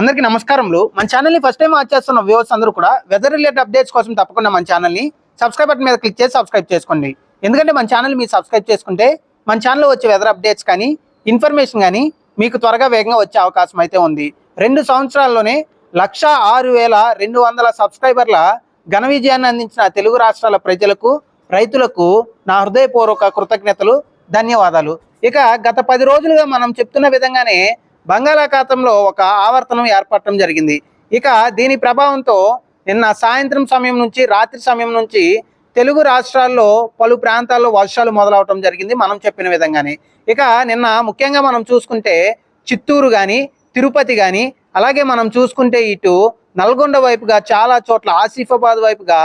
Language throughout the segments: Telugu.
అందరికీ నమస్కారములు. మన ఛానల్ని ఫస్ట్ టైం వాచ్ చేస్తున్న వ్యూవర్స్ అందరూ కూడా వెదర్ రిలేటెడ్ అప్డేట్స్ కోసం తప్పకుండా మన ఛానల్ని సబ్స్క్రైబ్ బటన్ మీద క్లిక్ చేసి సబ్స్క్రైబ్ చేసుకోండి. ఎందుకంటే మన ఛానల్ మీరు సబ్స్క్రైబ్ చేసుకుంటే మన ఛానల్లో వచ్చే వెదర్ అప్డేట్స్ కానీ ఇన్ఫర్మేషన్ కానీ మీకు త్వరగా వేగంగా వచ్చే అవకాశం అయితే ఉంది. రెండు సంవత్సరాల్లోనే లక్ష ఆరు వేల రెండు వందల సబ్స్క్రైబర్ల ఘన విజయాన్ని అందించిన తెలుగు రాష్ట్రాల ప్రజలకు రైతులకు నా హృదయపూర్వక కృతజ్ఞతలు ధన్యవాదాలు. ఇక గత పది రోజులుగా మనం చెప్తున్న విధంగానే బంగాళాఖాతంలో ఒక ఆవర్తనం ఏర్పడటం జరిగింది. ఇక దీని ప్రభావంతో నిన్న సాయంత్రం సమయం నుంచి రాత్రి సమయం నుంచి తెలుగు రాష్ట్రాల్లో పలు ప్రాంతాల్లో వర్షాలు మొదలవటం జరిగింది మనం చెప్పిన విధంగానే. ఇక నిన్న ముఖ్యంగా మనం చూసుకుంటే చిత్తూరు కానీ తిరుపతి కానీ అలాగే మనం చూసుకుంటే ఇటు నల్గొండ వైపుగా చాలా చోట్ల ఆసిఫాబాద్ వైపుగా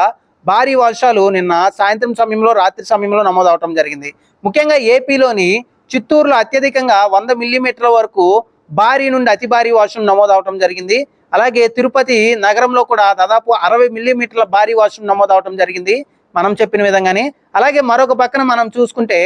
భారీ వర్షాలు నిన్న సాయంత్రం సమయంలో రాత్రి సమయంలో నమోదవటం జరిగింది. ముఖ్యంగా ఏపీలోని చిత్తూరులో అత్యధికంగా వంద మిల్లీమీటర్ల వరకు భారీ నుండి అతి భారీ వర్షం నమోదవటం జరిగింది. అలాగే తిరుపతి నగరంలో కూడా దాదాపు అరవై మిల్లీమీటర్ల భారీ వర్షం నమోదవటం జరిగింది మనం చెప్పిన విధంగానే. అలాగే మరొక పక్కన మనం చూసుకుంటే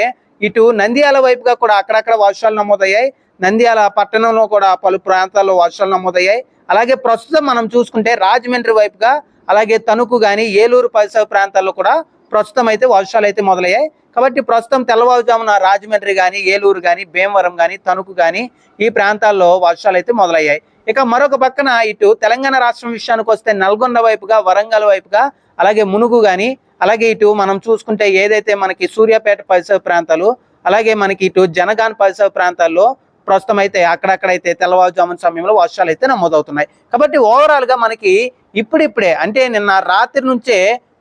ఇటు నంద్యాల వైపుగా కూడా అక్కడక్కడ వర్షాలు నమోదయ్యాయి. నంద్యాల పట్టణంలో కూడా పలు ప్రాంతాల్లో వర్షాలు నమోదయ్యాయి. అలాగే ప్రస్తుతం మనం చూసుకుంటే రాజమండ్రి వైపుగా అలాగే తణుకు కానీ ఏలూరు పరిసర ప్రాంతాల్లో కూడా ప్రస్తుతం అయితే వర్షాలు అయితే మొదలయ్యాయి. కాబట్టి ప్రస్తుతం తెల్లవారుజామున రాజమండ్రి కానీ ఏలూరు కానీ భీమవరం కానీ తణుకు కానీ ఈ ప్రాంతాల్లో వర్షాలు అయితే మొదలయ్యాయి. ఇక మరొక పక్కన ఇటు తెలంగాణ రాష్ట్రం విషయానికి వస్తే నల్గొండ వైపుగా వరంగల్ వైపుగా అలాగే మునుగు కానీ అలాగే ఇటు మనం చూసుకుంటే ఏదైతే మనకి సూర్యాపేట పరిసర ప్రాంతాలు అలాగే మనకి ఇటు జనగాన్ పరిసర ప్రాంతాల్లో ప్రస్తుతం అయితే అక్కడక్కడైతే తెల్లవారుజామున సమయంలో వర్షాలు అయితే నమోదవుతున్నాయి. కాబట్టి ఓవరాల్గా మనకి ఇప్పుడిప్పుడే అంటే నిన్న రాత్రి నుంచే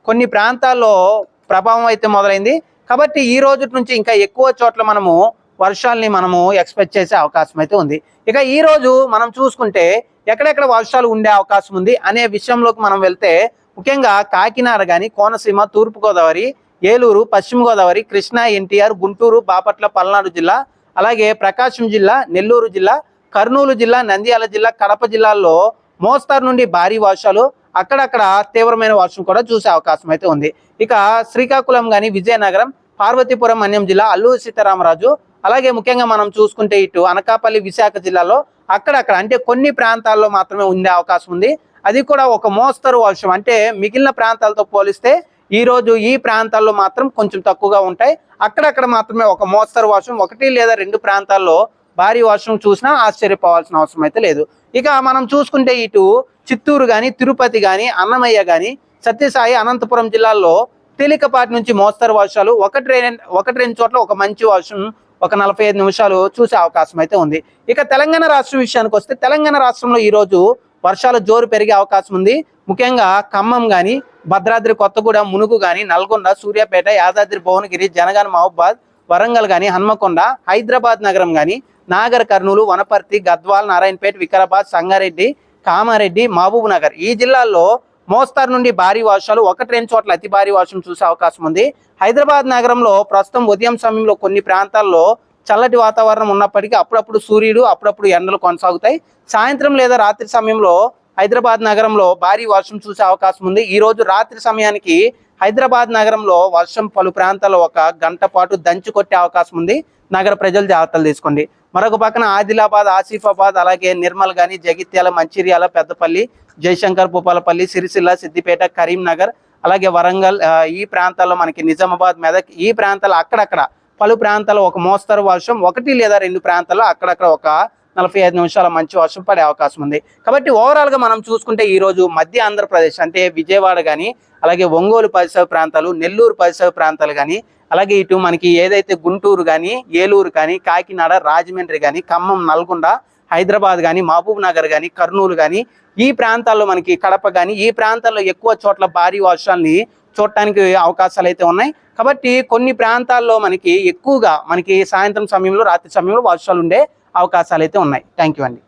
కొన్ని ప్రాంతాల్లో ప్రభావం అయితే మొదలైంది. కాబట్టి ఈ రోజు నుంచి ఇంకా ఎక్కువ చోట్ల మనము వర్షాలని మనము ఎక్స్పెక్ట్ చేసే అవకాశం అయితే ఉంది. ఇక ఈ రోజు మనం చూసుకుంటే ఎక్కడెక్కడ వర్షాలు ఉండే అవకాశం ఉంది అనే విషయంలోకి మనం వెళ్తే ముఖ్యంగా కాకినాడ కానీ కోనసీమ తూర్పుగోదావరి ఏలూరు పశ్చిమ గోదావరి కృష్ణా ఎన్టీఆర్ గుంటూరు బాపట్ల పల్నాడు జిల్లా అలాగే ప్రకాశం జిల్లా నెల్లూరు జిల్లా కర్నూలు జిల్లా నంద్యాల జిల్లా కడప జిల్లాల్లో మోస్తారు నుండి భారీ వర్షాలు అక్కడక్కడ తీవ్రమైన వర్షం కూడా చూసే అవకాశం అయితే ఉంది. ఇక శ్రీకాకుళం కానీ విజయనగరం పార్వతీపురం అన్యం జిల్లా అల్లూరు సీతారామరాజు అలాగే ముఖ్యంగా మనం చూసుకుంటే ఇటు అనకాపల్లి విశాఖ జిల్లాలో అక్కడక్కడ అంటే కొన్ని ప్రాంతాల్లో మాత్రమే ఉండే అవకాశం ఉంది. అది కూడా ఒక మోస్తరు వర్షం. అంటే మిగిలిన ప్రాంతాలతో పోలిస్తే ఈరోజు ఈ ప్రాంతాల్లో మాత్రం కొంచెం తక్కువగా ఉంటాయి. అక్కడక్కడ మాత్రమే ఒక మోస్తరు వర్షం. ఒకటి లేదా రెండు ప్రాంతాల్లో భారీ వర్షం చూసినా ఆశ్చర్యపోవాల్సిన అవసరం అయితే లేదు. ఇక మనం చూసుకుంటే ఇటు చిత్తూరు కానీ తిరుపతి కానీ అన్నమయ్య కానీ సత్యసాయి అనంతపురం జిల్లాల్లో తేలికపాటి నుంచి మోస్తరు వర్షాలు ఒకటి రెండు ఒకటి రెండు చోట్ల ఒక మంచి వర్షం ఒక నలభై ఐదు నిమిషాలు చూసే అవకాశం అయితే ఉంది. ఇక తెలంగాణ రాష్ట్రం విషయానికి వస్తే తెలంగాణ రాష్ట్రంలో ఈరోజు వర్షాలు జోరు పెరిగే అవకాశం ఉంది. ముఖ్యంగా ఖమ్మం కానీ భద్రాద్రి కొత్తగూడెం మునుగు కానీ నల్గొండ సూర్యాపేట యాదాద్రి భువనగిరి జనగాన మహబాద్ వరంగల్ కానీ హన్మకొండ హైదరాబాద్ నగరం కానీ నాగర్ కర్నూలు వనపర్తి గద్వాల్ నారాయణపేట వికారాబాద్ సంగారెడ్డి కామారెడ్డి మహబూబ్ నగర్ ఈ జిల్లాల్లో మోస్తారు నుండి భారీ వర్షాలు ఒకటి రెండు చోట్ల అతి భారీ వర్షం చూసే అవకాశం ఉంది. హైదరాబాద్ నగరంలో ప్రస్తుతం ఉదయం సమయంలో కొన్ని ప్రాంతాల్లో చల్లటి వాతావరణం ఉన్నప్పటికీ అప్పుడప్పుడు సూర్యుడు అప్పుడప్పుడు ఎండలు కొనసాగుతాయి. సాయంత్రం లేదా రాత్రి సమయంలో హైదరాబాద్ నగరంలో భారీ వర్షం చూసే అవకాశం ఉంది. ఈ రోజు రాత్రి సమయానికి హైదరాబాద్ నగరంలో వర్షం పలు ప్రాంతాల్లో ఒక గంట పాటు దంచి కొట్టే అవకాశం ఉంది. నగర ప్రజలు జాగ్రత్తలు తీసుకోండి. మరొక పక్కన ఆదిలాబాద్ ఆసిఫాబాద్ అలాగే నిర్మల్ గాని జగిత్యాల మంచిర్యాల పెద్దపల్లి జయశంకర్ భూపాలపల్లి సిరిసిల్ల సిద్దిపేట కరీంనగర్ అలాగే వరంగల్ ఈ ప్రాంతాల్లో మనకి నిజామాబాద్ మెదక్ ఈ ప్రాంతాలు అక్కడక్కడ పలు ప్రాంతాల్లో ఒక మోస్తరు వర్షం ఒకటి లేదా రెండు ప్రాంతాల్లో అక్కడక్కడ ఒక నలభై ఐదు నిమిషాల మంచి వర్షం పడే అవకాశం ఉంది. కాబట్టి ఓవరాల్గా మనం చూసుకుంటే ఈరోజు మధ్య ఆంధ్రప్రదేశ్ అంటే విజయవాడ కానీ అలాగే ఒంగోలు పరిసర ప్రాంతాలు నెల్లూరు పరిసర ప్రాంతాలు కానీ అలాగే ఇటు మనకి ఏదైతే గుంటూరు కానీ ఏలూరు కానీ కాకినాడ రాజమండ్రి కానీ ఖమ్మం నల్గొండ హైదరాబాద్ కానీ మహబూబ్ నగర్ కానీ కర్నూలు కానీ ఈ ప్రాంతాల్లో మనకి కడప కానీ ఈ ప్రాంతాల్లో ఎక్కువ చోట్ల భారీ వర్షాలని చూడటానికి అవకాశాలు అయితే ఉన్నాయి. కాబట్టి కొన్ని ప్రాంతాల్లో మనకి ఎక్కువగా మనకి సాయంత్రం సమయంలో రాత్రి సమయంలో వర్షాలు ఉండే అవకాశాలు అయితే ఉన్నాయి. థ్యాంక్ యూ అండి.